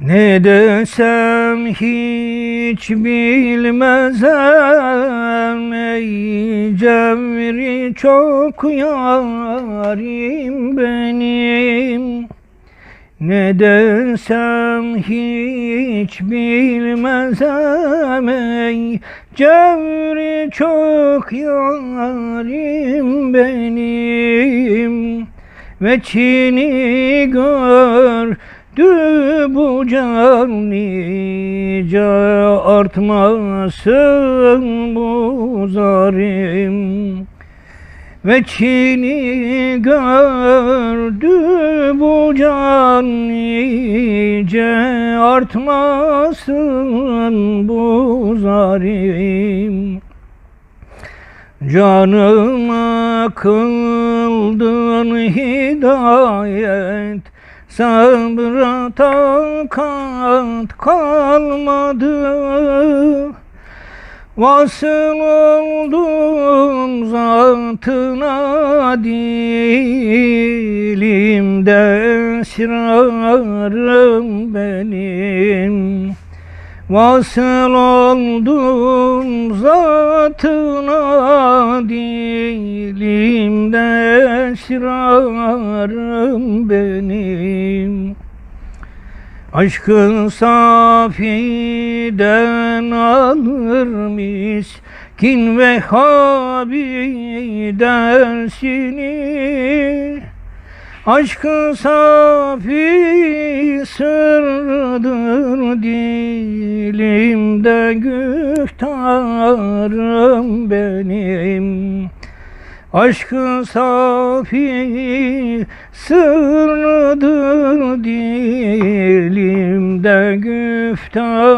Ne desem hiç bilmezem. Ey cevri çok yarim benim. Ne desem hiç bilmezem. Ey cevri çok yarim benim. Ve Çin'i gördü bu can nice artmasın bu zarim ve Çin'i gördü bu can nice artmasın bu zarim Canıma kıldın hidayet Sabra takat kalmadı. Vasıl oldum zatına dilimde esrarım benim. Vasıl oldum zatına dilimde esrarım benim. Aşkın safiden alır miskin Vehhabi dersini Aşkın safi sırdır dilimde güftarım benim Aşkın safi sırdır dilimde güftarım